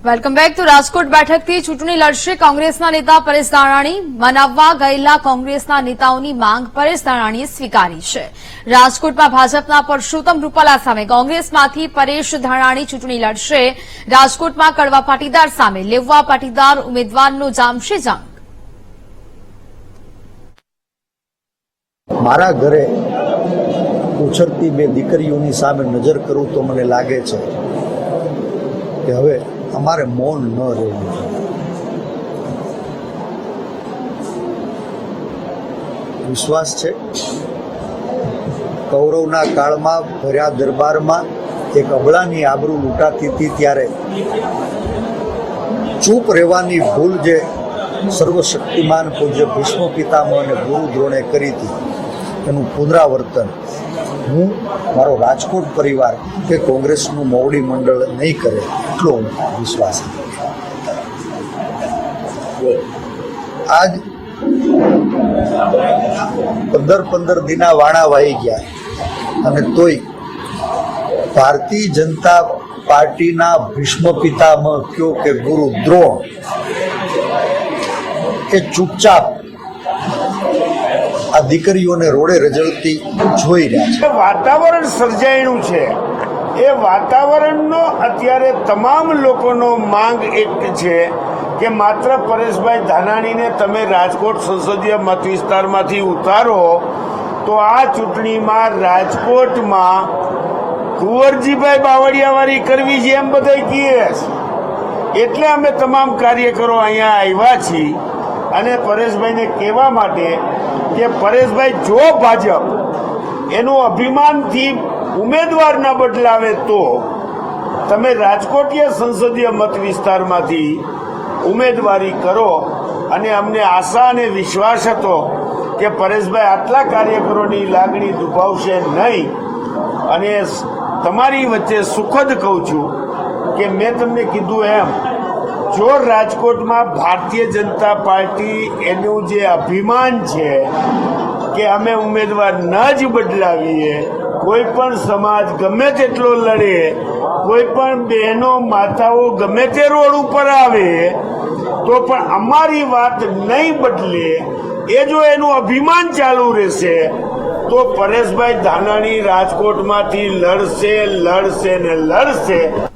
Welcome back તો રાજકોટ બેઠકથી ચૂંટણી લડશે કોંગ્રેસના નેતા પરેશ ધાનાણી મનાવવા ગયેલા કોંગ્રેસના નેતાઓની માંગ પરેશ ધાનાણીએ સ્વીકારી છે રાજકોટમાં ભાજપના પરસોત્તમ રૂપાલા સામે કોંગ્રેસમાંથી પરેશ ધાનાણી ચૂંટણી લડશે રાજકોટમાં કડવા પાટીદાર સામે લેવવા પાટીદાર ઉમેદવારનો જામશે જંગ મારા ઘરે ઉછળતી બે દીકરીઓની સામે નજર કરું તો મને લાગે છે કે હવે અમારે મૌન ન રહેવું વિશ્વાસ છે? કૌરવના કાળમાં ભર્યા દરબારમાં એક અબળાની આબરૂ લૂંટાતી હતી ત્યારે ચૂપ રહેવાની ભૂલ જે સર્વશક્તિમાન પૂજ્ય ભીષ્મ પિતામહ અને ગુરુ દ્રોણે કરી હતી, એનું પુનરાવર્તન હું મારો રાજકોટ પરિવાર કે કોંગ્રેસનું મોવડી મંડળ નહીં કરે એટલો વિશ્વાસ. આજ પંદર પંદર દિના વાણા વાઈ ગયા અને તોય ભારતીય જનતા પાર્ટીના ભીષ્મ પિતામહ કયો કે ગુરુ દ્રોણ એ ચૂપચાપ આ દીકરીઓને રોડે રજળતી જોઈ રહ્યા છે. વાતાવરણ સર્જાયેલું છે. એ વાતાવરણનો અત્યારે તમામ લોકોનો માંગ એક છે કે માત્ર પરેશભાઈ ધાનાણીને તમે રાજકોટ સંસદીય મત વિસ્તારમાંથી ઉતારો, તો આ ચૂંટણીમાં રાજકોટમાં કુંવરજીભાઈ બાવળિયાવાળી કરવી છે એમ બધા કહે એટલે અમે તમામ કાર્યકરો અહીંયા આવ્યા છીએ. અને પરેશભાઈને કહેવા માટે કે પરેશભાઈ, જો ભાજપ એનું અભિમાનથી ઉમેદવાર ન બદલાવે તો તમે રાજકોટીય સંસદીય મત વિસ્તારમાંથી ઉમેદવારી કરો અને અમને આશા અને વિશ્વાસ હતો કે પરેશભાઈ આટલા કાર્યકરોની લાગણી દુભાવશે નહીં. અને તમારી વચ્ચે સુખદ કહું છું કે મેં તમને કીધું એમ જો રાજકોટમાં ભારતીય જનતા પાર્ટી એનું જે અભિમાન છે કે અમે ઉમેદવાર ન જ બદલાવીએ, કોઈ પણ સમાજ ગમે તેટલો લડે, કોઈ પણ બહેનો માતાઓ ગમે તે રોડ ઉપર આવે, તો પણ અમારી વાત નહીં બદલે, એ જો એનું અભિમાન ચાલુ રહેશે, તો પરેશભાઈ ધાનાણી રાજકોટમાંથી લડશે લડશે ને લડશે.